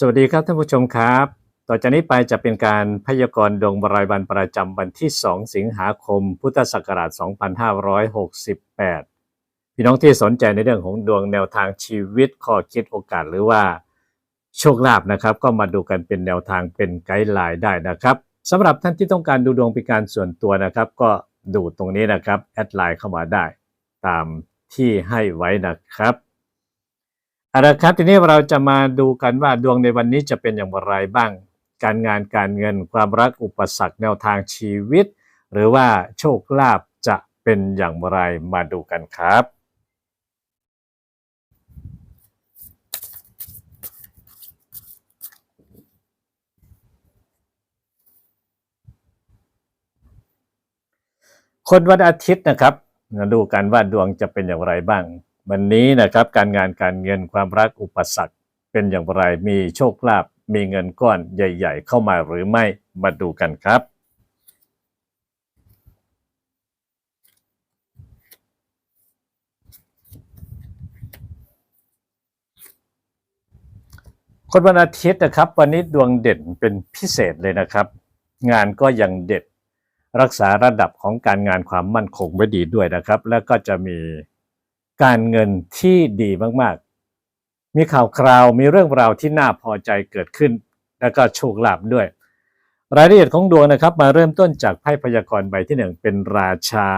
สวัสดีครับท่านผู้ชมครับ ต่อจากนี้ไปจะเป็นการพยากรณ์ดวงรายวันประจำวันที่ 2 สิงหาคม พุทธศักราช 2568 พี่น้องที่สนใจในเรื่องของดวงแนวทางชีวิตข้อคิดโอกาสหรือว่าโชคลาภนะครับ ก็มาดูกันเป็นแนวทางเป็นไกด์ไลน์ได้นะครับสำหรับท่านที่ต้องการดูดวงเป็นการส่วนตัวนะครับ ก็ดูตรงนี้นะครับแอดไลน์เข้ามาได้ ตามที่ให้ไว้นะครับ เอาละครับทีนี้เราจะมาดูกันว่าดวงในวันนี้จะเป็นอย่างไรบ้าง การงานการเงินความรักอุปสรรคแนวทางชีวิต หรือว่าโชคลาภจะเป็นอย่างไรมาดูกันครับคนวันอาทิตย์นะครับมาดูกันว่าดวงจะเป็นอย่างไรบ้าง วันนี้นะครับการงานการเงินความรักอุปสรรค เป็นอย่างไรมีโชคลาภมีเงินก้อนใหญ่ ๆ เข้ามาหรือไม่มาดูกันครับ คนวันอาทิตย์นะครับ วันนี้ดวงเด่นเป็นพิเศษเลยนะครับ งานก็ยังเด็ด รักษาระดับของการงานความมั่นคงไว้ดีด้วยนะครับ แล้วก็จะมี การเงินที่ดีมากๆ มีข่าวคราวมีเรื่องราวที่น่าพอใจเกิดขึ้น แล้วก็โชคลาภด้วย รายละเอียดของดวงนะครับ มาเริ่มต้นจากไพ่พยากรณ์ใบที่หนึ่งเป็นราชา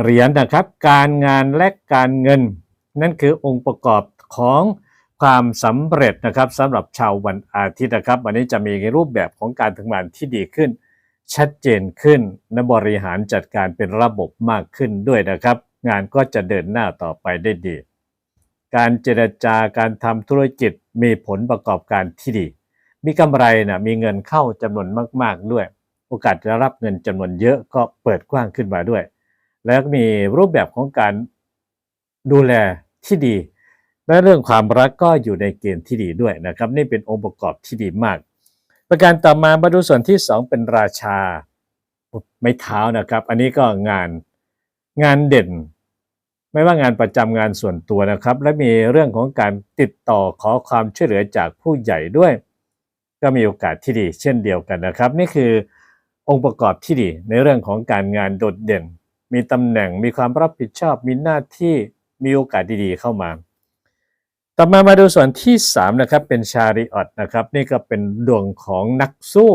เหรียญนะครับ การงานและการเงิน นั่นคือองค์ประกอบของความสำเร็จนะครับสำหรับชาววันอาทิตย์นะครับ วันนี้จะมีรูปแบบของการทำงานที่ดีขึ้น ชัดเจนขึ้นและบริหารจัดการเป็นระบบมากขึ้นด้วยนะครับ งานก็จะเดินหน้าต่อไปได้ดี การเจรจาการทำธุรกิจมีผลประกอบการที่ดี มีกำไรนะมีเงินเข้าจำนวนมาก ๆด้วย โอกาสจะรับเงินจำนวนเยอะก็เปิดกว้างขึ้นมาด้วย แล้วมีรูปแบบของการดูแลที่ดี และเรื่องความรักก็อยู่ในเกณฑ์ที่ดีด้วยนะครับ นี่เป็นองค์ประกอบที่ดีมาก ประการต่อมามาดูส่วนที่ 2 เป็นราชาไม้เท้านะครับ อันนี้ก็งานงานเด่น ไม่ว่างานประจำงานส่วนตัวนะครับ และมีเรื่องของการติดต่อขอความช่วยเหลือจากผู้ใหญ่ด้วย ก็มีโอกาสที่ดี เช่นเดียวกันนะครับ นี่คือองค์ประกอบที่ดีในเรื่องของการงานโดดเด่น มีตำแหน่งมีความรับผิดชอบ มีหน้าที่มีโอกาสดีๆเข้ามา ต่อมามาดูส่วนที่3นะครับเป็นชาริออตนะครับนี่ก็เป็นดวงของนักสู้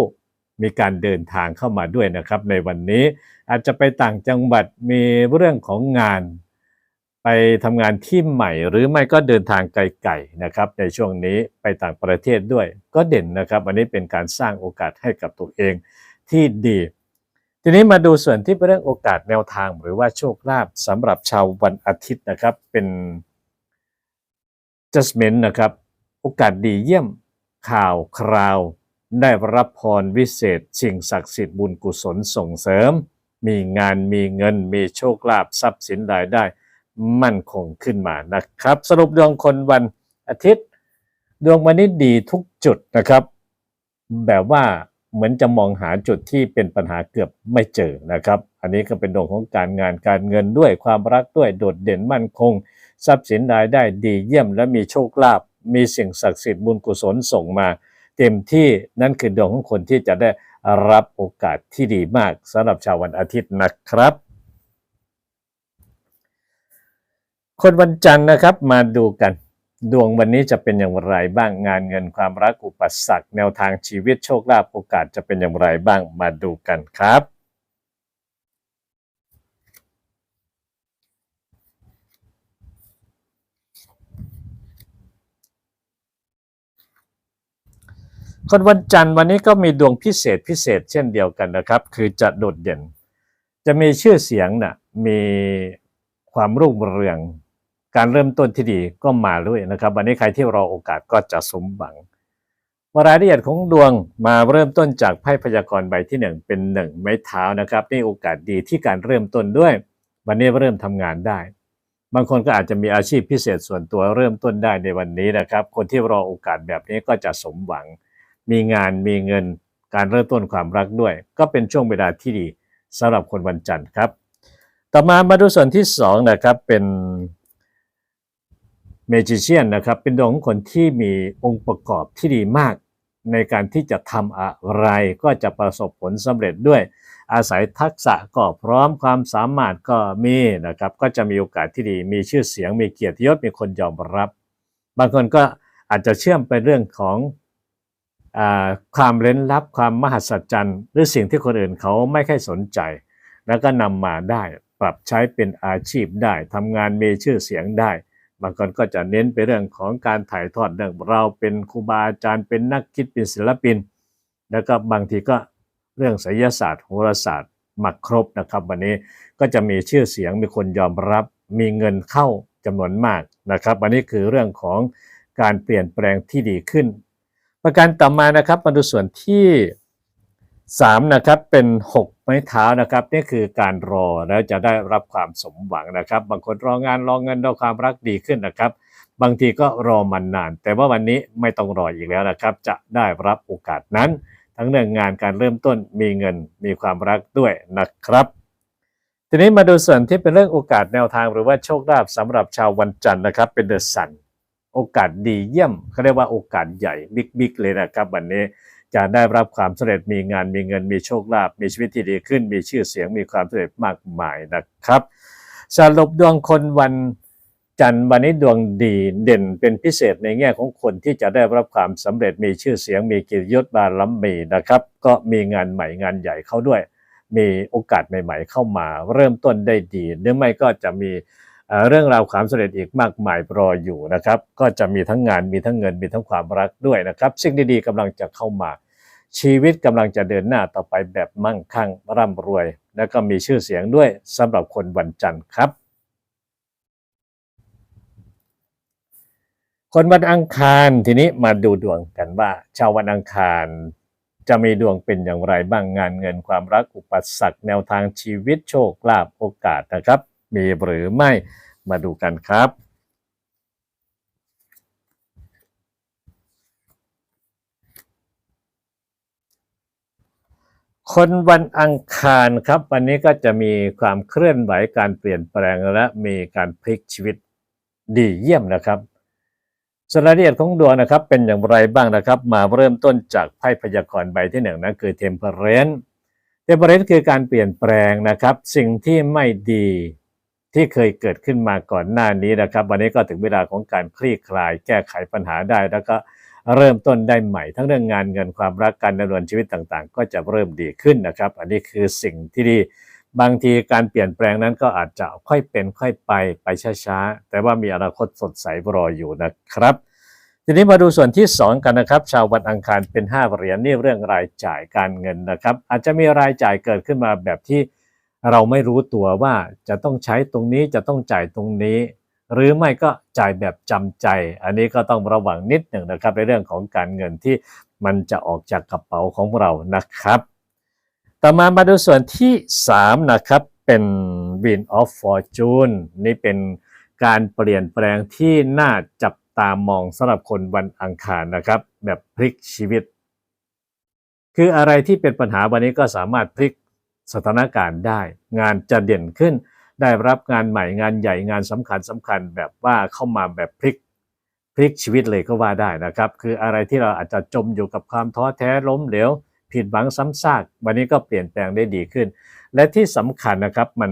มีการเดินทางเข้ามาด้วยนะครับ ในวันนี้อาจจะไปต่างจังหวัดมีเรื่องของงาน ไปทำงานที่ใหม่หรือไม่ก็เดินทางไกลๆนะครับในช่วงนี้ไปต่างประเทศด้วยก็เด่นนะครับ อันนี้เป็นการสร้างโอกาสให้กับตัวเองที่ดี ทีนี้มาดูส่วนที่เป็นเรื่องโอกาสแนวทางหรือว่าโชคลาภสำหรับชาววันอาทิตย์นะครับเป็น judgment นะครับ โอกาสดีเยี่ยมข่าวคราว ได้รับพรวิเศษสิ่งศักดิ์สิทธิ์บุญกุศลส่งเสริม มีงานมีเงินมีโชคลาภทรัพย์สินรายได้ มั่นคงขึ้นมานะครับ สรุปดวงคนวันอาทิตย์ ดวงวันนี้ดีทุกจุดนะครับ แบบว่าเหมือนจะมองหาจุดที่เป็นปัญหาเกือบไม่เจอนะครับ อันนี้ก็เป็นดวงของการงานการเงินด้วยความรักด้วยโดดเด่นมั่นคง ทรัพย์สินรายได้ดีเยี่ยมและมีโชคลาภมีสิ่งศักดิ์สิทธิ์บุญกุศลส่งมาเต็มที่นั่นคือดวงของคนที่จะได้รับโอกาสที่ดีมากสำหรับชาววันอาทิตย์นะครับ คนวันจันทร์นะครับมาดูกัน ดวงวันนี้จะเป็นอย่างไรบ้างงานเงินความรักอุปสรรคแนวทางชีวิตโชคลาภโอกาสจะเป็นอย่างไรบ้างมาดูกันครับคนวันจันทร์วันนี้ก็มีดวงพิเศษพิเศษเช่นเดียวกันนะครับ คือจะโดดเด่น จะมีชื่อเสียงนะ่ะมีความรุ่งเรือง การเริ่มต้นที่ดีก็มาด้วยนะครับ วันนี้ใครที่รอโอกาสก็จะสมหวังรายละเอียดของดวงมาเริ่มต้นจากไพ่พยากรณ์ใบที่หนึ่งเป็นหนึ่งไม้เท้านะครับนี่โอกาสดีที่การเริ่มต้นด้วย วันนี้เริ่มทำงานได้ บางคนก็อาจจะมีอาชีพพิเศษส่วนตัวเริ่มต้นได้ในวันนี้นะครับ คนที่รอโอกาสแบบนี้ก็จะสมหวัง มีงานมีเงินการเริ่มต้นความรักด้วย ก็เป็นช่วงเวลาที่ดีสำหรับคนวันจันทร์ครับ ต่อมามาดูส่วนที่สองนะครับเป็น เมจิเชียนนะครับเป็นดวงของคนที่มีองค์ประกอบที่ดีมาก ในการที่จะทำอะไรก็จะประสบผลสำเร็จด้วย อาศัยทักษะก็พร้อมความสามารถก็มีนะครับก็จะมีโอกาสที่ดีมีชื่อเสียงมีเกียรติยศมีคนยอมรับ บางคนก็อาจจะเชื่อมไปเรื่องของอความเร้นลับความมหัศจรรย์หรือสิ่งที่คนอื่นเขาไม่ค่อยสนใจ แล้วก็นำมาได้ปรับใช้เป็นอาชีพได้ทำงานมีชื่อเสียงได้ บางคนก็จะเน้นไปเรื่องของการถ่ายทอดเรื่องเราเป็นครูบาอาจารย์เป็นนักคิดเป็นศิลปิน แล้วก็บางทีก็เรื่องไสยศาสตร์โหราศาสตร์มาครบนะครับ วันนี้ก็จะมีชื่อเสียงมีคนยอมรับ มีเงินเข้าจำนวนมากนะครับวันนี้คือเรื่องของการเปลี่ยนแปลงที่ดีขึ้น ประการต่อมานะครับมาดูส่วนที่ 3นะครับเป็น 6 ไม้เท้านะครับนี่คือการรอแล้วจะได้รับความสมหวังนะครับ บางคนรองานรอเงินรอความรักดีขึ้นนะครับ บางทีก็รอมันนาน แต่ว่าวันนี้ไม่ต้องรออีกแล้วนะครับ จะได้รับโอกาสนั้น ทั้งเรื่องงานการเริ่มต้นมีเงินมีความรักด้วยนะครับ ทีนี้มาดูส่วนที่เป็นเรื่องโอกาสแนวทางหรือว่าโชคลาภสำหรับชาววันจันทร์นะครับ เป็นเดอะซันโอกาสดีเยี่ยมเขาเรียกว่าโอกาสใหญ่บิ๊กๆเลยนะครับ วันนี้ จะได้รับความสำเร็จมีงานมีเงินมีโชคลาภมีชีวิตที่ดีขึ้น มีชื่อเสียงมีความสำเร็จมากมายนะครับ สรุปดวงคนวันจันทร์วันนี้ดวงดีเด่นเป็นพิเศษในแง่ของคนที่จะได้รับความสำเร็จมีชื่อเสียงมีกียรติยศบารมีนะครับ ก็มีงานใหม่งานใหญ่เข้าด้วย มีโอกาสใหม่ ๆ เข้ามา เริ่มต้นได้ดี หรือไม่ก็จะมี เรื่องราวความสำเร็จอีกมากมายรออยู่นะครับ ก็จะมีทั้งงานมีทั้งเงินมีทั้งความรักด้วยนะครับ สิ่งดีๆกำลังจะเข้ามา ชีวิตกำลังจะเดินหน้าต่อไปแบบมั่งคั่งร่ำรวย และก็มีชื่อเสียงด้วยสำหรับคนวันจันทร์ครับ คนวันอังคารทีนี้มาดูดวงกันว่า ชาววันอังคารจะมีดวงเป็นอย่างไรบ้างงานเงินความรักอุปสรรคแนวทางชีวิตโชคลาภโอกาสนะครับ มีหรือไม่มาดูกันครับ คนวันอังคารครับ วันนี้ก็จะมีความเคลื่อนไหวการเปลี่ยนแปลงและมีการพลิกชีวิตดีเยี่ยมนะครับส่วนรายละเอียดของดวงนะครับเป็นอย่างไรบ้างนะครับ มาเริ่มต้นจากไพ่พยากรณ์ใบที่หนึ่งนะคือเทมเพเรนเทมเพเรนคือการเปลี่ยนแปลงนะครับ สิ่งที่ไม่ดี ที่เคยเกิดขึ้นมาก่อนหน้านี้นะครับ วันนี้ก็ถึงเวลาของการคลี่คลาย แก้ไขปัญหาได้ แล้วก็เริ่มต้นได้ใหม่ ทั้งเรื่องงานเงินความรักการดำเนินชีวิตต่างๆ ก็จะเริ่มดีขึ้นนะครับ อันนี้คือสิ่งที่ดีบางทีการเปลี่ยนแปลงนั้นก็อาจจะค่อยเป็นค่อยไปไปช้าๆ แต่ว่ามีอนาคตสดใสรออยู่นะครับ ทีนี้มาดูส่วนที่ 2 กันนะครับ ชาววันอังคารเป็น 5 เหรียญนี่เรื่องรายจ่ายการเงินนะครับ อาจจะมีรายจ่ายเกิดขึ้นมาแบบที่ เราไม่รู้ตัวว่าจะต้องใช้ตรงนี้จะต้องจ่ายตรงนี้ หรือไม่ก็จ่ายแบบจำใจ อันนี้ก็ต้องระวังนิดหนึ่งนะครับ ในเรื่องของการเงินที่มันจะออกจากกระเป๋าของเรานะครับ ต่อมามาดูส่วนที่ 3 นะครับ เป็น Win of Fortune นี่เป็นการเปลี่ยนแปลงที่น่าจับตามองสำหรับคนวันอังคารนะครับ แบบพลิกชีวิต คืออะไรที่เป็นปัญหาวันนี้ก็สามารถพลิก สถานการณ์ได้ งานจะเด่นขึ้น ได้รับงานใหม่งานใหญ่งานสำคัญสำคัญแบบว่าเข้ามาแบบพลิกพลิกชีวิตเลยก็ว่าได้นะครับ คืออะไรที่เราอาจจะจมอยู่กับความท้อแท้ล้มเหลวผิดหวังซ้ำซากวันนี้ก็เปลี่ยนแปลงได้ดีขึ้น และที่สำคัญนะครับมัน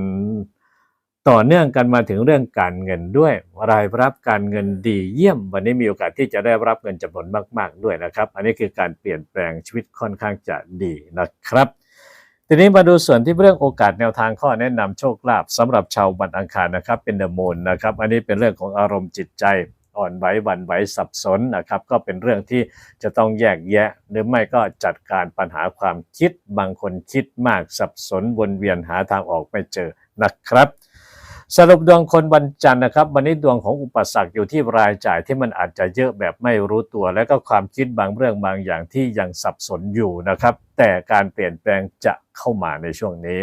ต่อเนื่องกันมาถึงเรื่องการเงินด้วย รายรับการเงินดีเยี่ยม วันนี้มีโอกาสที่จะได้รับเงินจำนวนมาก ๆ ด้วยนะครับ อันนี้คือการเปลี่ยนแปลงชีวิตค่อนข้างจะดีนะครับ ทีนี้มาดูส่วนที่เรื่องโอกาสแนวทางข้อแนะนำโชคลาภสำหรับชาววันอังคารนะครับ เป็นเดอะมูนนะครับ อันนี้เป็นเรื่องของอารมณ์จิตใจอ่อนไหวหวั่นไหวสับสนนะครับ ก็เป็นเรื่องที่จะต้องแยกแยะ หรือไม่ก็จัดการปัญหาความคิด บางคนคิดมากสับสนวนเวียนหาทางออกไม่เจอนะครับ สรุปดวงคนวันจันทร์นะครับ วันนี้ดวงของอุปสรรคอยู่ที่รายจ่ายที่มันอาจจะเยอะแบบไม่รู้ตัว และก็ความคิดบางเรื่องบางอย่างที่ยังสับสนอยู่นะครับ แต่การเปลี่ยนแปลงจะเข้ามาในช่วงนี้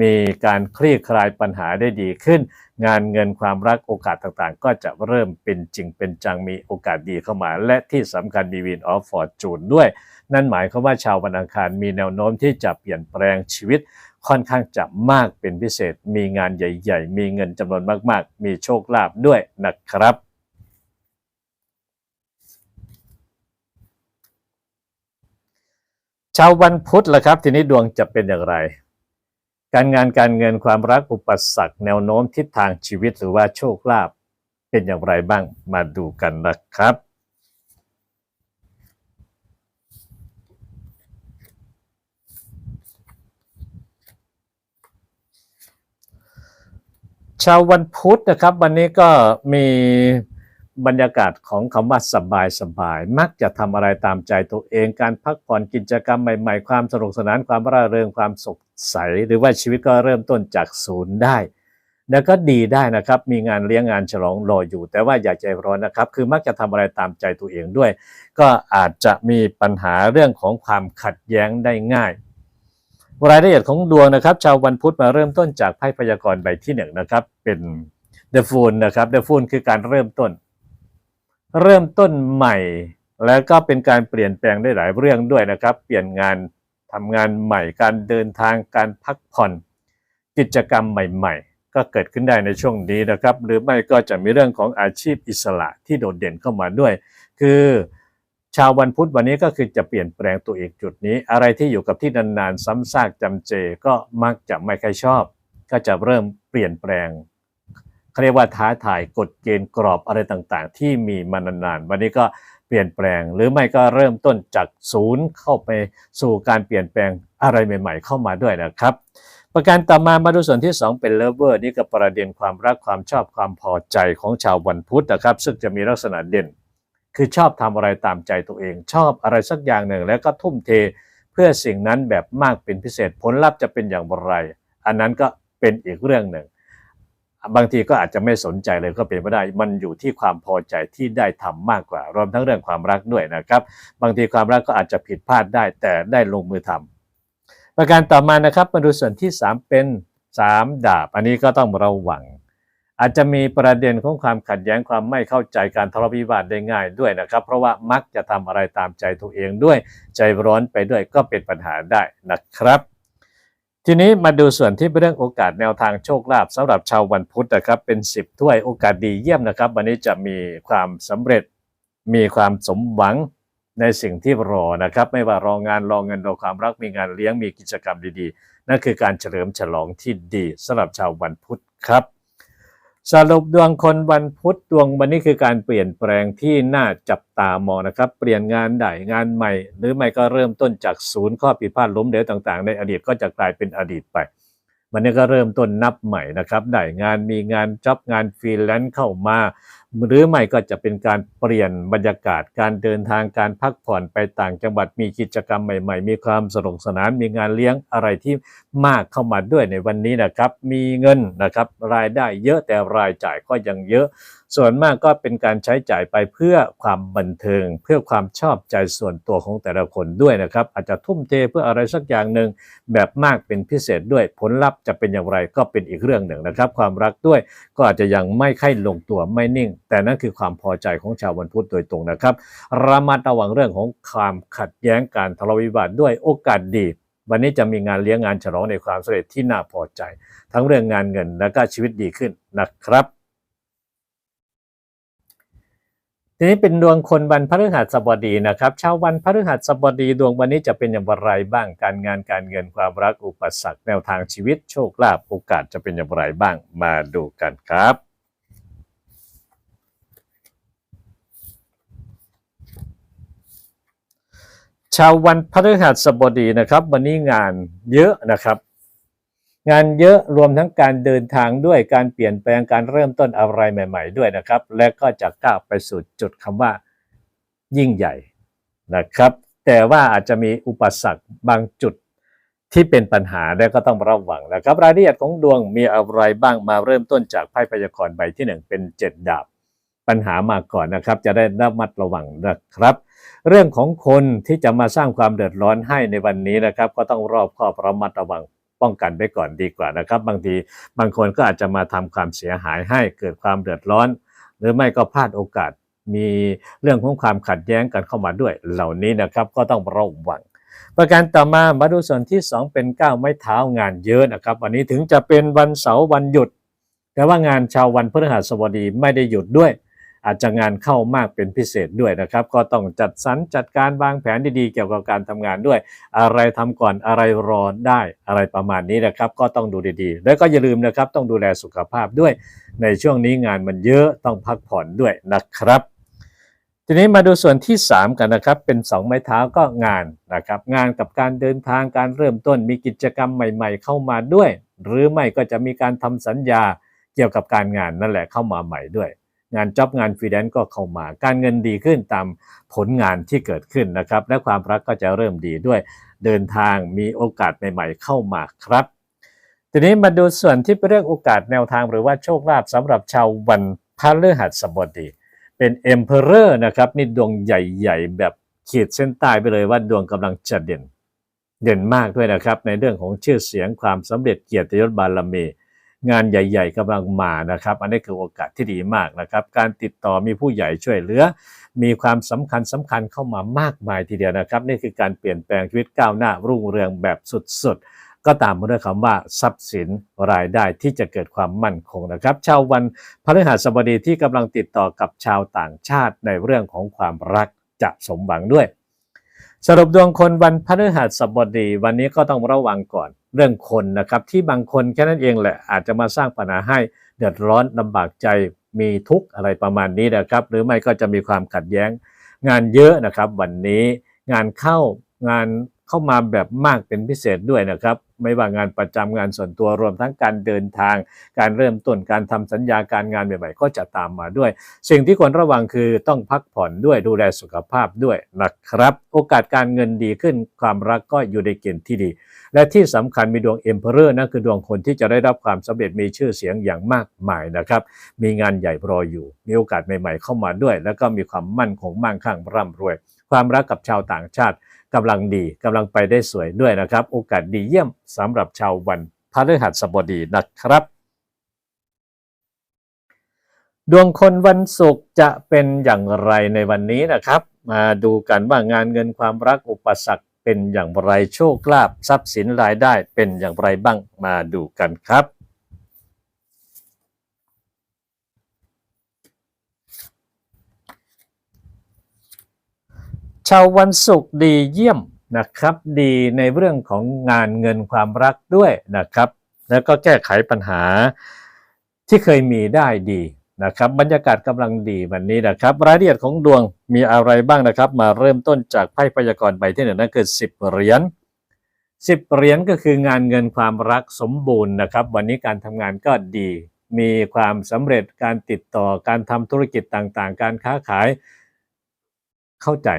มีการคลี่คลายปัญหาได้ดีขึ้น งานเงินความรักโอกาสต่างๆ ก็จะเริ่มเป็นจริงเป็นจังมีโอกาสดีเข้ามา และที่สำคัญมีวินออฟฟอร์จูนด้วย นั่นหมายความว่าชาววันอังคารมีแนวโน้มที่จะเปลี่ยนแปลงชีวิต ค่อนข้างจะมากเป็นพิเศษ มีงานใหญ่ ๆ มีเงินจำนวนมาก ๆ มีโชคลาภด้วยนะครับชาววันพุธล่ะครับ ทีนี้ดวงจะเป็นอย่างไร การงานการเงินความรักอุปสรรคแนวโน้มทิศทางชีวิตหรือว่าโชคลาภเป็นอย่างไรบ้างมาดูกันนะครับ ชาววันพุธนะครับ วันนี้ก็มีบรรยากาศของคำว่าสบายสบาย มักจะทำอะไรตามใจตัวเองการพักผ่อนกิจกรรมใหม่ๆ ความสนุกสนานความร่าเริงความสดใส หรือว่าชีวิตก็เริ่มต้นจากศูนย์ได้ แล้วก็ดีได้นะครับ มีงานเลี้ยงงานฉลองรออยู่ แต่ว่าอย่าใจร้อนนะครับ คือมักจะทำอะไรตามใจตัวเองด้วย ก็อาจจะมีปัญหาเรื่องของความขัดแย้งได้ง่าย รายละเอียดของดวงนะครับ ชาววันพุธมาเริ่มต้นจากไพ่พยากรณ์ใบที่หนึ่งนะครับ เป็น The Fool นะครับ The Fool คือการเริ่มต้น เริ่มต้นใหม่ แล้วก็เป็นการเปลี่ยนแปลงได้หลายเรื่องด้วยนะครับ เปลี่ยนงานทำงานใหม่ การเดินทางการพักผ่อน กิจกรรมใหม่ ๆ ก็เกิดขึ้นได้ในช่วงนี้นะครับ หรือไม่ก็จะมีเรื่องของอาชีพอิสระที่โดดเด่นเข้ามาด้วย คือ ชาววันพุธวันนี้ก็คือจะเปลี่ยนแปลงตัวเองจุดนี้ อะไรที่อยู่กับที่นานๆ ซ้ำซากจำเจก็มักจะไม่ค่อยชอบ ก็จะเริ่มเปลี่ยนแปลงเขาเรียกว่าท้าทายกฎเกณฑ์กรอบอะไรต่างๆ ที่มีมานานๆ วันนี้ก็เปลี่ยนแปลง หรือไม่ก็เริ่มต้นจากศูนย์เข้าไปสู่การเปลี่ยนแปลงอะไรใหม่ ๆ เข้ามาด้วยนะครับ ประการต่อมามาดูส่วนที่ 2 เป็นเลเวอร์นี่ก็ประเด็นความรักความชอบความพอใจของชาววันพุธนะครับ ซึ่งจะมีลักษณะเด่น คือชอบทำอะไรตามใจตัวเอง ชอบอะไรสักอย่างหนึ่ง แล้วก็ทุ่มเทเพื่อสิ่งนั้นแบบมากเป็นพิเศษผลลัพธ์จะเป็นอย่างไร อันนั้นก็เป็นอีกเรื่องหนึ่ง บางทีก็อาจจะไม่สนใจเลยก็เป็นไม่ได้ มันอยู่ที่ความพอใจที่ได้ทำมากกว่า รวมทั้งเรื่องความรักด้วยนะครับ บางทีความรักก็อาจจะผิดพลาดได้แต่ได้ลงมือทำประการต่อมานะครับมาดูส่วนที่ 3 เป็น 3 ดาบ อันนี้ก็ต้องระวัง อาจจะมีประเด็นของความขัดแย้งความไม่เข้าใจการทะเลาะวิวาทได้ง่ายด้วยนะครับ เพราะว่ามักจะทำอะไรตามใจตัวเองด้วย ใจร้อนไปด้วยก็เป็นปัญหาได้นะครับ ทีนี้มาดูส่วนที่เป็นเรื่องโอกาสแนวทางโชคลาภสำหรับชาววันพุธนะครับ เป็น 10 ถ้วยโอกาสดีเยี่ยมนะครับ วันนี้จะมีความสำเร็จ มีความสมหวังในสิ่งที่รอนะครับ ไม่ว่ารองานรองเงินรอความรักมีงานเลี้ยงมีกิจกรรมดีๆ นั่นคือการเฉลิมฉลองที่ดีสำหรับชาววันพุธครับ สรุปดวงคนวันพุธดวงวันนี้คือการเปลี่ยนแปลงที่น่าจับตามองนะครับ เปลี่ยนงานใดงานใหม่ หรือไม่ก็เริ่มต้นจากศูนย์ข้อผิดพลาดล้มเหลวต่างๆ ในอดีตก็จะกลายเป็นอดีตไป วันนี้ก็เริ่มต้นนับใหม่นะครับได้งานมีงานจ็อบงานฟรีแลนซ์เข้ามา หรือไม่ก็จะเป็นการเปลี่ยนบรรยากาศการเดินทางการพักผ่อนไปต่างจังหวัดมีกิจกรรมใหม่ ๆ มีความสนุกสนานมีงานเลี้ยงอะไรที่มากเข้ามาด้วยในวันนี้นะครับ มีเงินนะครับรายได้เยอะแต่รายจ่ายก็ยังเยอะ ส่วนมากก็เป็นการใช้จ่ายไปเพื่อความบันเทิง เพื่อความชอบใจส่วนตัวของแต่ละคนด้วยนะครับ อาจจะทุ่มเทเพื่ออะไรสักอย่างหนึ่งแบบมากเป็นพิเศษด้วยผลลัพธ์จะเป็นอย่างไรก็เป็นอีกเรื่องหนึ่งนะครับ ความรักด้วยก็อาจจะยังไม่ค่อยลงตัวไม่นิ่ง แต่นั่นคือความพอใจของชาววันพุธโดยตรงนะครับ ระมัดระวังเรื่องของความขัดแย้งการทะเลาะวิวาทด้วยโอกาสดีวันนี้จะมีงานเลี้ยงงานฉลองในความสำเร็จที่น่าพอใจ ทั้งเรื่องงานเงินและก็ชีวิตดีขึ้นนะครับ ทีนี้เป็นดวงคนวันพฤหัสบดีนะครับชาววันพฤหัสบดีดวงวันนี้จะเป็นอย่างไรบ้างการงานการเงินความรักอุปสรรคแนวทางชีวิตโชคลาภโอกาสจะเป็นอย่างไรบ้างมาดูกันครับชาววันพฤหัสบดีนะครับ วันนี้งานเยอะนะครับ งานเยอะรวมทั้งการเดินทางด้วยการเปลี่ยนแปลงการเริ่มต้นอะไรใหม่ ๆ ด้วยนะครับ และก็จะก้าวไปสู่จุดคำว่า ยิ่งใหญ่นะครับ แต่ว่าอาจจะมีอุปสรรคบางจุดที่เป็นปัญหาและก็ต้องระวังนะครับ รายละเอียดของดวงมีอะไรบ้างมาเริ่มต้นจากไพ่พยากรณ์ใบที่หนึ่งเป็นเจ็ดดาบ ปัญหามาก่อนนะครับ จะได้ระมัดระวังนะครับ เรื่องของคนที่จะมาสร้างความเดือดร้อนให้ในวันนี้นะครับ ก็ต้องรอบคอบระมัดระวัง ป้องกันไว้ก่อนดีกว่านะครับ บางทีบางคนก็อาจจะมาทำความเสียหายให้เกิดความเดือดร้อน หรือไม่ก็พลาดโอกาสมีเรื่องของความขัดแย้งกันเข้ามาด้วย เหล่านี้นะครับก็ต้องระวัง ประการต่อมามาดูส่วนที่ 2 เป็นก้าวไม้เท้างานเยอะนะครับ วันนี้ถึงจะเป็นวันเสาร์วันหยุด แต่ว่างานชาววันพฤหัสบดีไม่ได้หยุดด้วย อาจจะงานเข้ามากเป็นพิเศษด้วยนะครับ ก็ต้องจัดสรรจัดการวางแผนดีๆ เกี่ยวกับการทำงานด้วย อะไรทำก่อนอะไรรอได้อะไรประมาณนี้นะครับ ก็ต้องดูดีๆ แล้วก็อย่าลืมนะครับต้องดูแลสุขภาพด้วย ในช่วงนี้งานมันเยอะต้องพักผ่อนด้วยนะครับทีนี้มาดูส่วนที่ 3 กันนะครับ เป็น 2 ไม้เท้าก็งานนะครับ งานกับการเดินทางการเริ่มต้นมีกิจกรรมใหม่ ๆ เข้ามาด้วย หรือไม่ก็จะมีการทำสัญญาเกี่ยวกับการงานนั่นแหละเข้ามาใหม่ด้วย งานจ็อบงานฟรีแลนซ์ก็เข้ามา การเงินดีขึ้นตามผลงานที่เกิดขึ้นนะครับ และความรักก็จะเริ่มดีด้วยเดินทางมีโอกาสใหม่ ๆ เข้ามาครับ ทีนี้มาดูส่วนที่เป็นเรื่องโอกาสแนวทางหรือว่าโชคลาภสำหรับชาววันพฤหัสบดี เป็น Emperor นะครับนี่ดวงใหญ่ ๆ แบบขีดเส้นใต้ไปเลยว่าดวงกำลังจะเด่น เด่นมากด้วยนะครับ ในเรื่องของชื่อเสียงความสำเร็จเกียรติยศบารมี งานใหญ่ ๆกำลังมานะครับ อันนี้คือโอกาสที่ดีมากนะครับ การติดต่อมีผู้ใหญ่ช่วยเหลือ มีความสำคัญสำคัญเข้ามามากมายทีเดียวนะครับ นี่คือการเปลี่ยนแปลงชีวิตก้าวหน้ารุ่งเรืองแบบสุดๆ ก็ตามมาด้วยคำว่าทรัพย์สินรายได้ที่จะเกิดความมั่นคงนะครับ ชาววันพฤหัสบดีที่กำลังติดต่อกับชาวต่างชาติในเรื่องของความรักจะสมหวังด้วยสรุปดวงคนวันพฤหัสบดีวันนี้ก็ต้องระวังก่อน เรื่องคนนะครับ ที่บางคนแค่นั้นเองแหละอาจจะมาสร้างปัญหาให้เดือดร้อนลำบากใจมีทุกข์อะไรประมาณนี้นะครับ หรือไม่ก็จะมีความขัดแย้ง งานเยอะนะครับ วันนี้งานเข้างาน เข้ามาแบบมากเป็นพิเศษด้วยนะครับ ไม่ว่างานประจำงานส่วนตัวรวมทั้งการเดินทาง การเริ่มต้นการทำสัญญาการงานใหม่ๆ ก็จะตามมาด้วย สิ่งที่ควรระวังคือต้องพักผ่อนด้วยดูแลสุขภาพด้วยนะครับ โอกาสการเงินดีขึ้นความรักก็อยู่ในเกณฑ์ที่ดี และที่สำคัญมีดวงเอ็มเพอเรอร์นั่นคือดวงคนที่จะได้รับความสำเร็จมีชื่อเสียงอย่างมากมายนะครับ มีงานใหญ่รออยู่ มีโอกาสใหม่ ๆ เข้ามาด้วย แล้วก็มีความมั่นคงมั่งคั่งร่ำรวย ความรักกับชาวต่างชาติกำลังดีกำลังไปได้สวยด้วยนะครับ โอกาสดีเยี่ยมสำหรับชาววันพฤหัสบดีนะครับ ดวงคนวันศุกร์จะเป็นอย่างไรในวันนี้นะครับ มาดูกันว่างานเงินความรักอุปสรรคเป็นอย่างไรโชคลาภทรัพย์สินรายได้เป็นอย่างไรบ้างมาดูกันครับ ชาววันศุกร์ดีเยี่ยมนะครับ ดีในเรื่องของงานเงินความรักด้วยนะครับ แล้วก็แก้ไขปัญหาที่เคยมีได้ดีนะครับ บรรยากาศกำลังดีวันนี้นะครับ รายละเอียดของดวงมีอะไรบ้างนะครับ มาเริ่มต้นจากไพ่พยากรณ์ใบที่หนึ่งนั่นคือสิบเหรียญสิบเหรียญก็คืองานเงินความรักสมบูรณ์นะครับ วันนี้การทำงานก็ดี มีความสำเร็จการติดต่อการทำธุรกิจต่างๆ การค้าขายเข้าใจ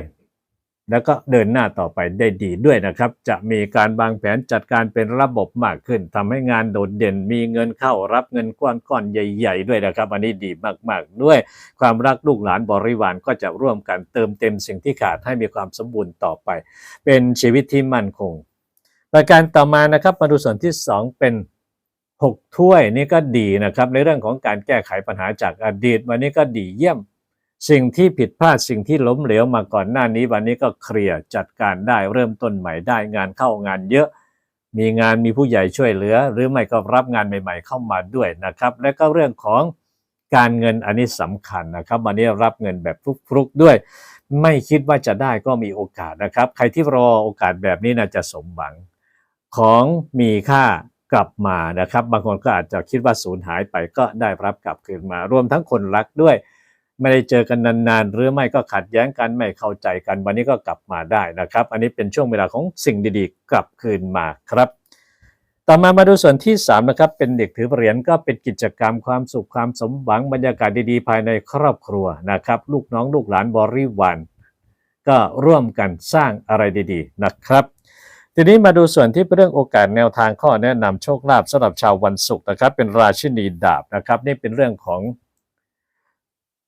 แล้วก็เดินหน้าต่อไปได้ดีด้วยนะครับ จะมีการวางแผนจัดการเป็นระบบมากขึ้นทำให้งานโดดเด่นมีเงินเข้ารับเงินก้อนก้อนๆใหญ่ ๆ ด้วยนะครับ อันนี้ดีมากๆ ด้วยความรักลูกหลานบริวารก็จะร่วมกันเติมเต็มสิ่งที่ขาดให้มีความสมบูรณ์ต่อไป เป็นชีวิตที่มั่นคง ประการต่อมานะครับมาดูส่วนที่ 2 เป็น6ถ้วยนี่ก็ดีนะครับ ในเรื่องของการแก้ไขปัญหาจากอดีตวันนี้ก็ดีเยี่ยม สิ่งที่ผิดพลาดสิ่งที่ล้มเหลวมาก่อนหน้านี้วันนี้ก็เคลียร์จัดการได้เริ่มต้นใหม่ได้งานเข้างานเยอะ มีงานมีผู้ใหญ่ช่วยเหลือ หรือไม่ก็รับงานใหม่ ๆ เข้ามาด้วยนะครับ และก็เรื่องของการเงินอันนี้สำคัญนะครับวันนี้รับเงินแบบฟลุกๆด้วย ไม่คิดว่าจะได้ก็มีโอกาสนะครับ ใครที่รอโอกาสแบบนี้น่าจะสมหวัง ของมีค่ากลับมานะครับ บางคนก็อาจจะคิดว่าสูญหายไปก็ได้รับกลับคืนมา รวมทั้งคนรักด้วย ไม่ได้เจอกันนานๆ หรือไม่ก็ขัดแย้งกันไม่เข้าใจกัน วันนี้ก็กลับมาได้นะครับ อันนี้เป็นช่วงเวลาของสิ่งดีๆ กลับคืนมาครับ ต่อมามาดูส่วนที่3นะครับเป็นเด็กถือเหรียญก็เป็นกิจกรรมความสุขความสมหวังบรรยากาศดีๆ ภายในครอบครัวนะครับ ลูกน้องลูกหลานบริวารก็ร่วมกันสร้างอะไรดีๆนะครับทีนี้มาดูส่วนที่เป็นเรื่องโอกาสแนวทางข้อแนะนำโชคลาภสำหรับชาววันศุกร์นะครับ เป็นราชินีดาบนะครับ นี่เป็นเรื่องของ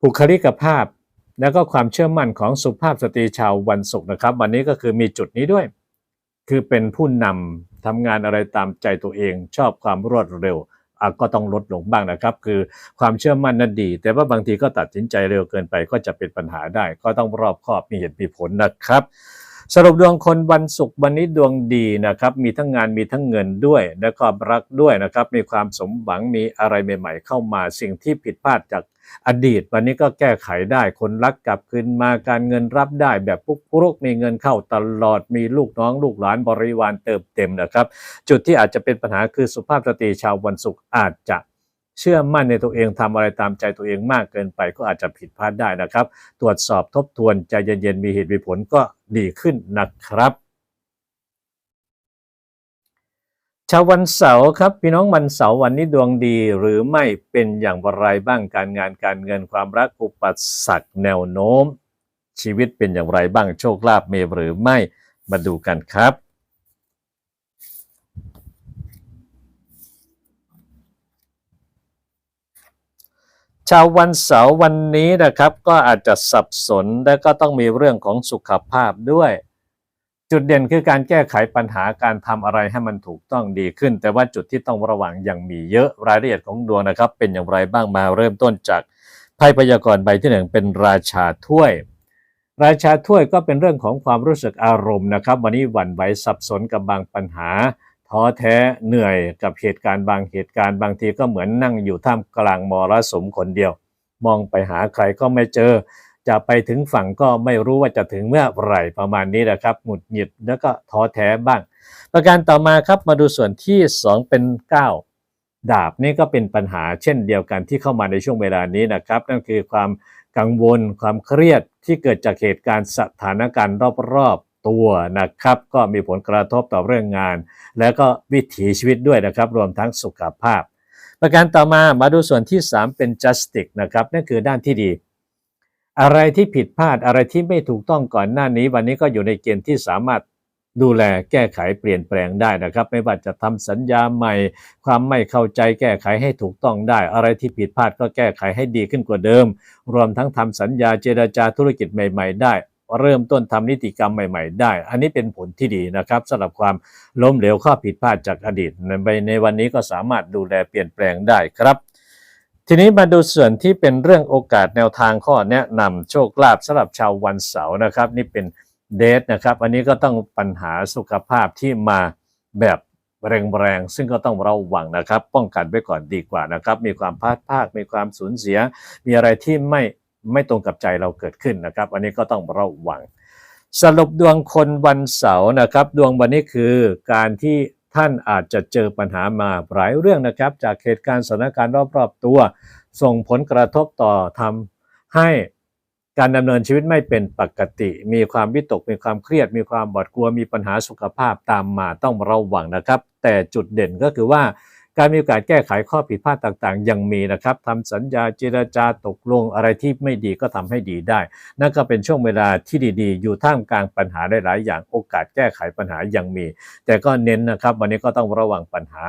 บุคลิกภาพ แล้วก็ความเชื่อมั่นของสุภาพสตรีชาววันศุกร์นะครับ วันนี้ก็คือมีจุดนี้ด้วย คือเป็นผู้นำทำงานอะไรตามใจตัวเอง ชอบความรวดเร็วก็ต้องลดลงบ้างนะครับ คือความเชื่อมั่นนั้นดี แต่ว่าบางทีก็ตัดสินใจเร็วเกินไปก็จะเป็นปัญหาได้ ก็ต้องรอบคอบมีเหตุมีผลนะครับสรุปดวงคนวันศุกร์วันนี้ดวงดีนะครับ มีทั้งงานมีทั้งเงินด้วย และความรักด้วยนะครับ มีความสมหวังมีอะไรใหม่ ๆ เข้ามาสิ่งที่ผิดพลาดจาก อดีตวันนี้ก็แก้ไขได้คนรักกลับคืนมาการเงินรับได้แบบปุ๊กรุกมีเงินเข้าตลอดมีลูกน้องลูกหลานบริวารเติมเต็มนะครับ จุดที่อาจจะเป็นปัญหาคือสุภาพสตรีชาววันศุกร์อาจจะเชื่อมั่นในตัวเองทำอะไรตามใจตัวเองมากเกินไปก็อาจจะผิดพลาดได้นะครับ ตรวจสอบทบทวนใจเย็นๆมีเหตุมีผลก็ดีขึ้นนะครับ ชาววันเสาร์ครับพี่น้องวันเสาร์วันนี้ดวงดีหรือไม่เป็นอย่างไรบ้างการงานการเงินความรักอุปสรรคแนวโน้ม ชีวิตเป็นอย่างไรบ้างโชคลาภเมหรือไม่มาดูกันครับ ชาววันเสาร์วันนี้นะครับก็อาจจะสับสนและก็ต้องมีเรื่องของสุขภาพด้วย จุดเด่นคือการแก้ไขปัญหาการทำอะไรให้มันถูกต้องดีขึ้น แต่ว่าจุดที่ต้องระวังยังมีเยอะรายละเอียดของดวงนะครับ เป็นอย่างไรบ้างมาเริ่มต้นจากไพ่พยากรณ์ใบที่หนึ่งเป็นราชาถ้วย ราชาถ้วยก็เป็นเรื่องของความรู้สึกอารมณ์นะครับ วันนี้หวั่นไหวสับสนกับบางปัญหาท้อแท้เหนื่อยกับเหตุการณ์บางเหตุการณ์บางทีก็เหมือนนั่งอยู่ท่ามกลางมรสุมคนเดียว มองไปหาใครก็ไม่เจอ จะไปถึงฝั่งก็ไม่รู้ว่าจะถึงเมื่อไหร่ประมาณนี้นะครับ หงุดหงิดแล้วก็ท้อแท้บ้าง ประการต่อมาครับมาดูส่วนที่ 2 เป็น 9 ดาบนี่ก็เป็นปัญหาเช่นเดียวกันที่เข้ามาในช่วงเวลานี้นะครับ นั่นคือความกังวลความเครียดที่เกิดจากเหตุการณ์สถานการณ์รอบๆตัวนะครับ ก็มีผลกระทบต่อเรื่องงาน แล้วก็วิถีชีวิตด้วยนะครับ รวมทั้งสุขภาพ ประการต่อมามาดูส่วนที่ 3 เป็น justice นะครับนั่นคือด้านที่ดี อะไรที่ผิดพลาดอะไรที่ไม่ถูกต้องก่อนหน้านี้ วันนี้ก็อยู่ในเกณฑ์ที่สามารถดูแลแก้ไขเปลี่ยนแปลงได้นะครับ ไม่ว่าจะทำสัญญาใหม่ ความไม่เข้าใจแก้ไขให้ถูกต้องได้ อะไรที่ผิดพลาดก็แก้ไขให้ดีขึ้นกว่าเดิม รวมทั้งทำสัญญาเจรจาธุรกิจใหม่ ๆ ได้ เริ่มต้นทำนิติกรรมใหม่ ๆ ได้ อันนี้เป็นผลที่ดีนะครับสำหรับความล้มเหลวข้อผิดพลาดจากอดีตในในวันนี้ก็สามารถดูแลเปลี่ยนแปลงได้ครับ ทีนี้มาดูส่วนที่เป็นเรื่องโอกาสแนวทางข้อแนะนำโชคลาภสำหรับชาววันเสาร์นะครับ นี่เป็นเดทนะครับ อันนี้ก็ต้องปัญหาสุขภาพที่มาแบบแรงๆซึ่งก็ต้องระวังนะครับ ป้องกันไว้ก่อนดีกว่านะครับ มีความพลาดพลาดมีความสูญเสีย มีอะไรที่ไม่ไม่ตรงกับใจเราเกิดขึ้นนะครับ อันนี้ก็ต้องระวัง สรุปดวงคนวันเสาร์นะครับ ดวงวันนี้คือการที่ ท่านอาจจะเจอปัญหามาหลายเรื่องนะครับ จากเหตุการณ์สถานการณ์รอบๆตัว ส่งผลกระทบต่อทำให้การดำเนินชีวิตไม่เป็นปกติ มีความวิตก มีความเครียด มีความบอดกลัว มีปัญหาสุขภาพตามมาต้องระวังนะครับ แต่จุดเด่นก็คือว่า การมีโอกาสแก้ไขข้อผิดพลาดต่างๆ ยังมีนะครับทำสัญญาเจรจาตกลงอะไรที่ไม่ดีก็ทำให้ดีได้ นั่นก็เป็นช่วงเวลาที่ดีๆ อยู่ท่ามกลางปัญหาหลายๆอย่างโอกาสแก้ไขปัญหายังมี แต่ก็เน้นนะครับ วันนี้ก็ต้องระวังปัญหา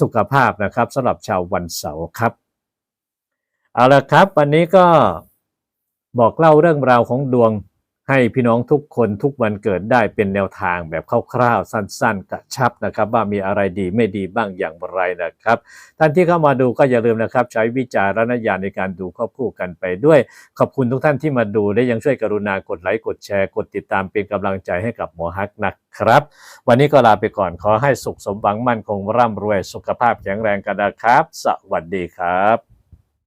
สุขภาพนะครับสำหรับชาววันเสาร์ครับเอาละครับ วันนี้ก็บอกเล่าเรื่องราวของดวง ให้พี่น้องทุกคนทุกวันเกิดได้เป็นแนวทางแบบคร่าวๆ สั้นๆ กระชับนะครับ ว่ามีอะไรดีไม่ดีบ้างอย่างไรนะครับ ท่านที่เข้ามาดูก็อย่าลืมนะครับ ใช้วิจารณญาณในการดูควบคู่กันไปด้วย ขอบคุณทุกท่านที่มาดูและยังช่วยกรุณากดไลค์กดแชร์ กดติดตามเป็นกำลังใจให้กับหมอฮักนะครับ วันนี้ก็ลาไปก่อนขอให้สุขสมหวังมั่นคงร่ำรวยสุขภาพแข็งแรงกันนะครับ สวัสดีครับ